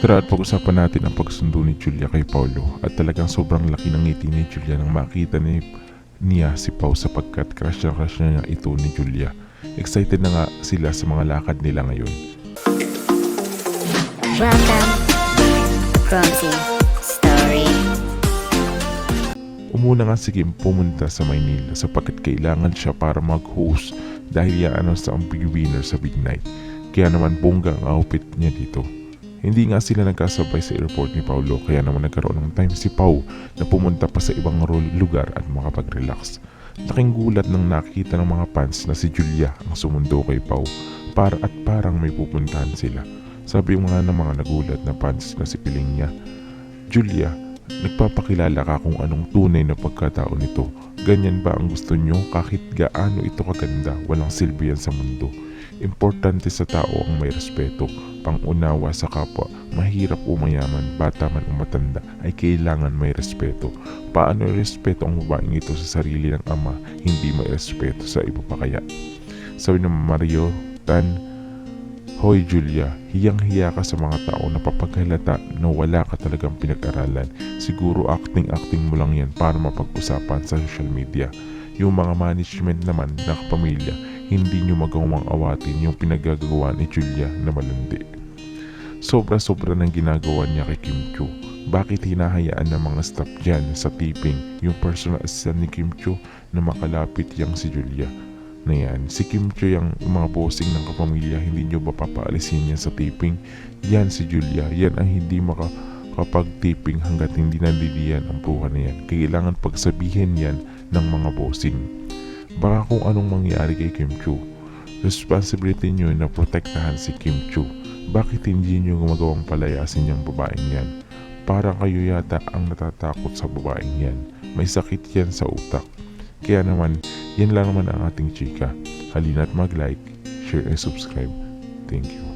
Tara at pag-usapan natin ang pagsundo ni Julia kay Paulo at talagang sobrang laki ng ngiti ni Julia nang makita ni niya si Pau sapagkat crush na crush na niya ito ni Julia. Excited na nga sila sa mga lakad nila ngayon. Welcome, Grumpy Story. Umuna nga si Kim pumunta sa Maynila sapagkat kailangan siya para mag-host dahil sa ang big winner sa big night. Kaya naman bongga ang outfit niya dito. Hindi nga sila nagkasabay sa airport ni Paulo kaya naman nagkaroon ng time si Pau na pumunta pa sa ibang lugar at makapag-relax. Laking gulat nang nakita ng mga fans na si Julia ang sumundo kay Pau para at parang may pupuntahan sila. Sabi nga ng mga nagulat na fans na si Piling niya, Julia, nagpapakilala ka kung anong tunay na pagkatao nito. Ganyan ba ang gusto nyo kahit gaano ito kaganda, walang silbi yan sa mundo. Importante sa tao ang may respeto, pangunawa sa kapwa, mahirap o mayaman, bata man o matanda, ay kailangan may respeto. Paano respeto ang babaeng ito sa sarili ng ama, hindi may respeto sa iba pa kaya? Sabi ng Mario Tan, Hoy Julia, hiyang-hiya ka sa mga tao na papaghalata na wala ka talagang pinag-aralan. Siguro acting-acting mo lang yan para mapag-usapan sa social media. Yung mga management naman na kapamilya, hindi nyo magawang awatin yung pinagagawa ni Julia na malandi. Sobra-sobra ng ginagawa niya kay Kim Chu. Bakit hinahayaan ng mga staff dyan sa tipping yung personal assistant ni Kim Chu na makalapit yang si Julia? Na yan. Si Kim Chu yung mga bossing ng kapamilya, hindi nyo ba papaalisin yan sa tipping? Yan si Julia, yan ang hindi makakapag-tipping hanggat hindi nandilian ang pruha na yan. Kailangan pagsabihin yan ng mga bossing. Baka kung anong mangyari kay Kim Chu, responsibility nyo na protektahan si Kim Chu. Bakit hindi nyo gumagawang palayasin yung babaeng yan? Parang kayo yata ang natatakot sa babaeng yan. May sakit yan sa utak. Kaya naman, yan lang naman ang ating chika. Halina't mag-like, share, and subscribe. Thank you.